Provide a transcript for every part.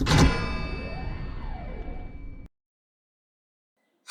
you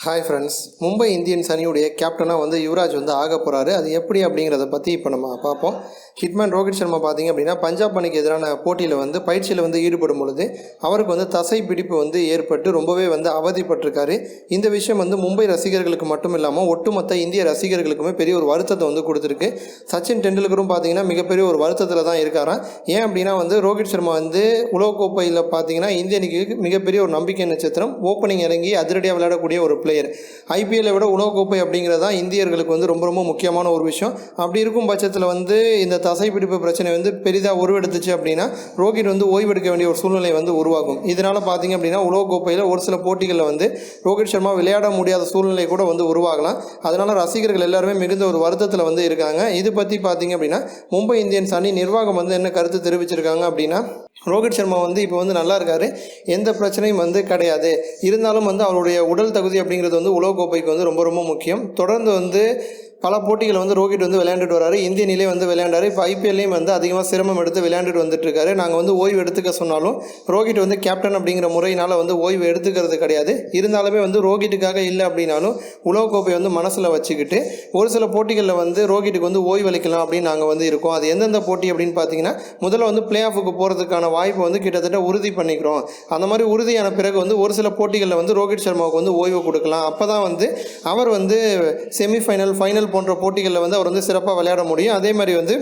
hi friends Mumbai Indians அணியுடைய கேப்டனாக வந்து யுவராஜ் வந்து ஆக போகிறாரு அது எப்படி அப்படிங்கிறத பற்றி இப்போ நம்ம பார்ப்போம். ஹிட்மேன் ரோஹித் சர்மா பார்த்தீங்க அப்படின்னா பஞ்சாப் அணிக்கு எதிரான போட்டியில் வந்து பயிற்சியில் வந்து ஈடுபடும் பொழுது அவருக்கு வந்து தசை பிடிப்பு வந்து ஏற்பட்டு ரொம்பவே வந்து அவதிப்பட்டிருக்காரு. இந்த விஷயம் வந்து மும்பை ரசிகர்களுக்கு மட்டும் இல்லாமல் ஒட்டுமொத்த இந்திய ரசிகர்களுக்குமே பெரிய ஒரு வருத்தத்தை வந்து கொடுத்துருக்கு. சச்சின் டெண்டுல்கரும் பார்த்தீங்கன்னா மிகப்பெரிய ஒரு வருத்தத்தில் தான் இருக்காராம் ஏன் அப்படின்னா வந்து ரோஹித் சர்மா வந்து உலகக்கோப்பையில் பார்த்தீங்கன்னா இந்திய அணிக்கு மிகப்பெரிய ஒரு நம்பிக்கை நட்சத்திரம். ஓப்பனிங் இறங்கி அதிரடியாக விளையாடக்கூடிய ஒரு பிளேயர் ஐபிஎல்லை விட உலகக்கோப்பை அப்படிங்கிறது தான் இந்தியர்களுக்கு வந்து ரொம்ப ரொம்ப முக்கியமான ஒரு விஷயம். அப்படி இருக்கும் பட்சத்தில் வந்து இந்த தசைப்பிடிப்பு பிரச்சனை வந்து பெரிதாக உருவெடுத்துச்சு அப்படின்னா ரோஹித் வந்து ஓய்வெடுக்க வேண்டிய ஒரு சூழ்நிலை வந்து உருவாகும். இதனால் பார்த்தீங்க அப்படின்னா உலகக்கோப்பையில் ஒரு சில போட்டிகளில் வந்து ரோஹித் சர்மா விளையாட முடியாத சூழ்நிலை கூட வந்து உருவாகலாம். அதனால் ரசிகர்கள் எல்லாருமே மிகுந்த ஒரு வருத்தத்தில் வந்து இருக்காங்க. இது பற்றி பார்த்தீங்க அப்படின்னா மும்பை இந்தியன்ஸ் அணி நிர்வாகம் வந்து என்ன கருத்து தெரிவிச்சிருக்காங்க அப்படின்னா ரோஹித் சர்மா வந்து இப்போ வந்து நல்லா இருக்காரு. எந்த பிரச்சனையும் வந்து கிடையாது. இருந்தாலும் வந்து அவருடைய உடல் தகுதி அப்படிங்கிறது வந்து உலகக்கோப்பைக்கு வந்து ரொம்ப ரொம்ப முக்கியம். தொடர்ந்து வந்து பல போட்டிகளை வந்து ரோஹித் வந்து விளையாண்டுட்டு வராரு. இந்திய நிலை வந்து விளையாண்டாரு. இப்போ ஐபிஎல்லையும் வந்து அதிகமாக சிரமம் எடுத்து விளையாண்டுட்டு வந்துட்டுருக்காரு. நாங்கள் வந்து ஓய்வு எடுத்துக்க சொன்னாலும் ரோஹித் வந்து கேப்டன் அப்படிங்கிற முறையினால் வந்து ஓய்வு எடுத்துக்கிறது கிடையாது. இருந்தாலுமே வந்து ரோஹிட்டுக்காக இல்லை அப்படின்னாலும் உலகக்கோப்பை வந்து மனசில் வச்சுக்கிட்டு ஒரு சில போட்டிகளில் வந்து ரோஹிட்டுக்கு வந்து ஓய்வு அளிக்கலாம் அப்படின்னு நாங்கள் வந்து இருக்கோம். அது எந்தெந்த போட்டி அப்படின்னு பார்த்தீங்கன்னா முதல்ல வந்து பிளே ஆஃபுக்கு போகிறதுக்கான வாய்ப்பு வந்து கிட்டத்தட்ட உறுதி பண்ணிக்கிறோம். அந்த மாதிரி உறுதியான பிறகு வந்து ஒரு சில போட்டிகளில் வந்து ரோஹித் சர்மாவுக்கு வந்து ஓய்வு கொடுக்கலாம். அப்போ தான் வந்து அவர் வந்து செமிஃபைனல் ஃபைனல் போன்ற போட்டிகளில் வந்து அவர் வந்து சிறப்பாக விளையாட முடியும். அதே மாதிரி வந்து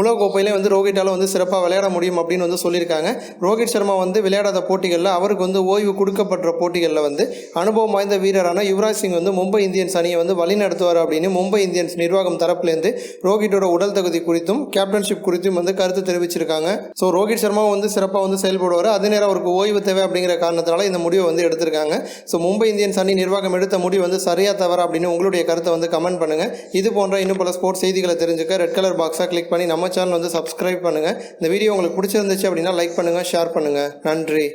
உலகக்கோப்பையிலே வந்து ரோஹிட்டால் வந்து சிறப்பாக விளையாட முடியும் அப்படின்னு வந்து சொல்லியிருக்காங்க. ரோஹித் சர்மா வந்து விளையாடாத போட்டிகளில் அவருக்கு வந்து ஓய்வு கொடுக்கப்பட்ட போட்டிகளில் வந்து அனுபவம் வாய்ந்த வீரரான யுவராஜ் சிங் வந்து மும்பை இந்தியன்ஸ் அணியை வந்து வழிநடத்துவார் அப்படின்னு மும்பை இந்தியன்ஸ் நிர்வாகம் தரப்புலேருந்து ரோஹிட்டோட உடல் தகுதி குறித்தும் கேப்டன்ஷிப் குறித்தும் வந்து கருத்து தெரிவிச்சிருக்காங்க. ஸோ ரோஹித் சர்மாவும் வந்து சிறப்பாக வந்து செயல்படுவார். அதே நேரம் அவருக்கு ஓய்வு தேவை அப்படிங்கிற காரணத்தினால இந்த முடிவை வந்து எடுத்திருக்காங்க. ஸோ மும்பை இந்தியன்ஸ் அணி நிர்வாகம் எடுத்த முடிவு வந்து சரியா தவறா அப்படின்னு உங்களுடைய கருத்தை வந்து கமெண்ட் பண்ணுங்கள் இது போன்ற இன்னும் பல ஸ்போர்ட்ஸ் செய்திகளை தெரிஞ்சுக்க ரெட் கலர் பாக்ஸாக கிளிக் பண்ணி நம்ம நம்ம சேனல் வந்து சப்ஸ்கிரைப் பண்ணுங்கள் இந்த வீடியோ உங்களுக்கு பிடிச்சிருந்துச்சு அப்படின்னா லைக் பண்ணுங்கள் ஷேர் பண்ணுங்கள் நன்றி.